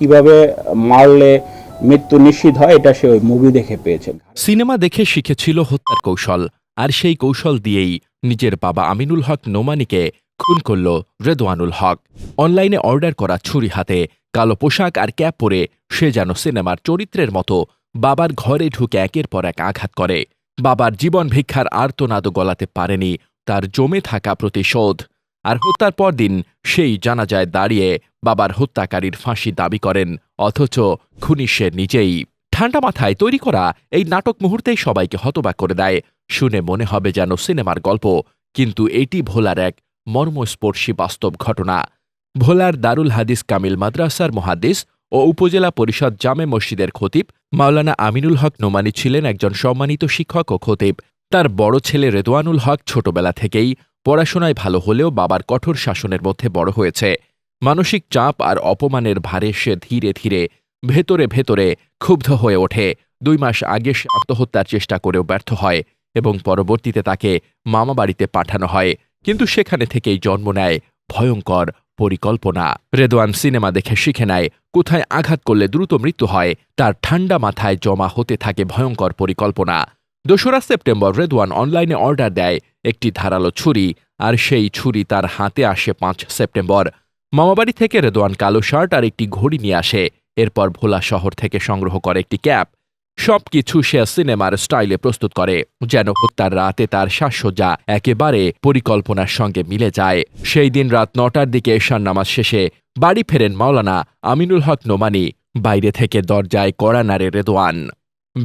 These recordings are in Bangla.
কীভাবে মারলে মৃত্যু নিশ্চিত হয়, এটা সে ওই মুভি দেখে পেয়েছে। সিনেমা দেখে শিখেছিল হত্যার কৌশল, আর সেই কৌশল দিয়েই নিজের বাবা আমিনুল হক নোমানিকে খুন করল রেদওয়ানুল হক। অনলাইনে অর্ডার করা ছুরি হাতে, কালো পোশাক আর ক্যাপ পরে সে যেন সিনেমার চরিত্রের মতো বাবার ঘরে ঢুকে একের পর এক আঘাত করে। বাবার জীবন ভিক্ষার আর্তনাদ গলাতে পারেনি, তার জমে থাকা প্রতিশোধ। আর হত্যার পর দিন সেই জানাজায় দাঁড়িয়ে বাবার হত্যাকারীর ফাঁসি দাবি করেন, অথচ খুনি সে নিজেই। ঠান্ডা মাথায় তৈরি করা এই নাটক মুহূর্তেই সবাইকে হতবাক করে দেয়। শুনে মনে হবে যেন সিনেমার গল্প, কিন্তু এটি ভোলার এক মর্মস্পর্শী বাস্তব ঘটনা। ভোলার দারুল হাদিস কামিল মাদ্রাসার মহাদিস ও উপজেলা পরিষদ জামে মসজিদের খতিব মাওলানা আমিনুল হক নোমানি ছিলেন একজন সম্মানিত শিক্ষক ও খতিব। তার বড় ছেলে রেদওয়ানুল হক ছোটবেলা থেকেই পড়াশোনায় ভালো হলেও বাবার কঠোর শাসনের মধ্যে বড় হয়েছে। মানসিক চাপ আর অপমানের ভারে সে ধীরে ধীরে ভেতরে ভেতরে ক্ষুব্ধ হয়ে ওঠে। দুই মাস আগে সে আত্মহত্যার চেষ্টা করেও ব্যর্থ হয় এবং পরবর্তীতে তাকে মামাবাড়িতে পাঠানো হয়। কিন্তু সেখানে থেকেই জন্ম নেয় ভয়ঙ্কর পরিকল্পনা। রেদওয়ান সিনেমা দেখে শিখে নেয় কোথায় আঘাত করলে দ্রুত মৃত্যু হয়, তার ঠান্ডা মাথায় জমা হতে থাকে ভয়ঙ্কর পরিকল্পনা। দোসরা সেপ্টেম্বর রেদওয়ান অনলাইনে অর্ডার দেয় একটি ধারালো ছুরি, আর সেই ছুরি তার হাতে আসে পাঁচ সেপ্টেম্বর। মামাবাড়ি থেকে রেদোয়ান কালো শার্ট আর একটি ঘড়ি নিয়ে আসে। এরপর ভোলা শহর থেকে সংগ্রহ করে একটি ক্যাপ। সবকিছু সে সিনেমার স্টাইলে প্রস্তুত করে, যেন হত্যার রাতে তার সাজসজ্জা একেবারে পরিকল্পনার সঙ্গে মিলে যায়। সেই দিন রাত নটার দিকে এশার নামাজ শেষে বাড়ি ফেরেন মাওলানা আমিনুল হক নোমানি, বাইরে থেকে দরজায় কড়া রেদোয়ান।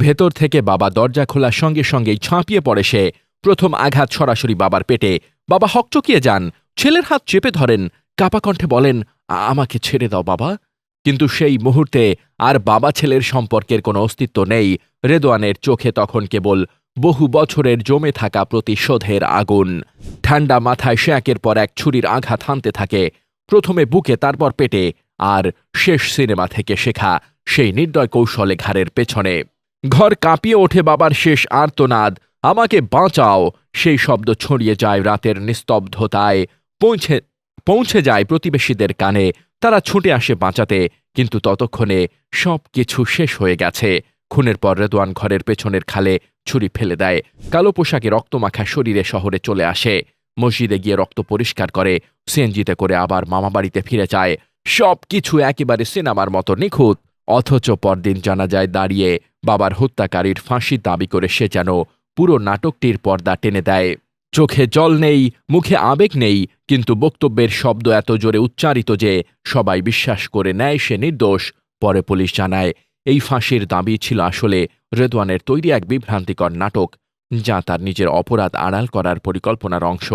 ভেতর থেকে বাবা দরজা খোলার সঙ্গে সঙ্গেই ছাঁপিয়ে পড়ে সে। প্রথম আঘাত সরাসরি বাবার পেটে। বাবা হকচকিয়ে যান। ছেলের হাত চেপে ধরেন। কাপা কণ্ঠে বলেন আমাকে ছেড়ে দাও বাবা। কিন্তু সেই মুহূর্তে আর বাবা ছেলের সম্পর্কের কোনো অস্তিত্ব নেই। রেদোয়ানের চোখে তখন কেবল বহু বছরের জমে থাকা প্রতিশোধের আগুন। ঠান্ডা মাথায় সে একের পর এক ছুরির আঘাত হানতে থাকে। প্রথমে বুকে, তারপর পেটে। আর শেষ সিনেমা থেকে শেখা সেই নির্দয় কৌশলে ঘাড়ের পেছনে। ঘর কাঁপিয়ে ওঠে বাবার শেষ আর্তনাদ। আমাকে বাঁচাও। সেই শব্দ ছড়িয়ে যায় রাতের নিস্তব্ধতায়। পৌঁছে পৌঁছে যায় প্রতিবেশীদের কানে। তারা ছুটে আসে বাঁচাতে, কিন্তু ততক্ষণে সব কিছু শেষ হয়ে গেছে। খুনের পর রেদোয়ান ঘরের পেছনের খালে ছুরি ফেলে দেয়। কালো পোশাকে রক্তমাখা শরীরে শহরে চলে আসে। মসজিদে গিয়ে রক্ত পরিষ্কার করে, সিএনজিতে করে আবার মামাবাড়িতে ফিরে যায়। সব কিছু একেবারে সিনেমার মতো নিখুঁত। অথচ পরদিন জানা যায় দাঁড়িয়ে বাবার হত্যাকারীর ফাঁসি দাবি করে সে যেন পুরো নাটকটির পর্দা টেনে দেয়। চোখে জল নেই, মুখে আবেগ নেই, কিন্তু বক্তব্যের শব্দ এত জোরে উচ্চারিত যে সবাই বিশ্বাস করে নেয় সে নির্দোষ, পরে পুলিশ জানায়, এই ফাঁসির দাবি ছিল আসলে রেদওয়ানের তৈরি এক বিভ্রান্তিকর নাটক, যা তার নিজের অপরাধ আড়াল করার পরিকল্পনার অংশ।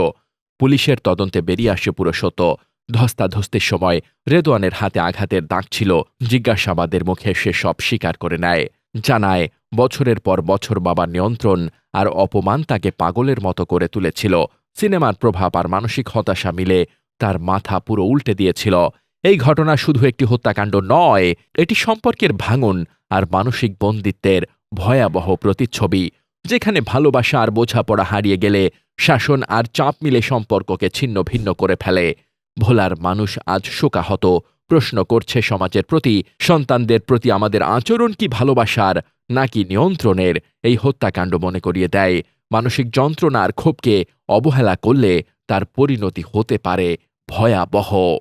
পুলিশের তদন্তে বেরিয়ে আসে পুরো সত্য। ধস্তাধস্তির সময় রেদওয়ানের হাতে আঘাতের দাগ ছিল, জিজ্ঞাসাবাদের মুখে সে সব স্বীকার করে নেয়। জানায়, বছরের পর বছর বাবার নিয়ন্ত্রণ আর অপমান তাকে পাগলের মতো করে তুলেছিল। সিনেমার প্রভাব আর মানসিক হতাশা মিলে তার মাথা পুরো উল্টে দিয়েছিল। এই ঘটনা শুধু একটি হত্যাকাণ্ড নয়, এটি সম্পর্কের ভাঙন আর মানসিক বন্দিত্বের ভয়াবহ প্রতিচ্ছবি, যেখানে ভালোবাসা আর বোঝাপড়া হারিয়ে গেলে শাসন আর চাপ মিলে সম্পর্ককে ছিন্ন ভিন্ন করে ফেলে। ভোলার মানুষ আজ শোকাহত, প্রশ্ন করছে সমাজের প্রতি, সন্তানদের প্রতি আমাদের আচরণ কি ভালোবাসার? নাকি নিয়ন্ত্রণের এই হত্যাকাণ্ড মনে করিয়ে দেয়। মানসিক যন্ত্রণার ক্ষোভকে অবহেলা করলে তার পরিণতি হতে পারে ভয়াবহ।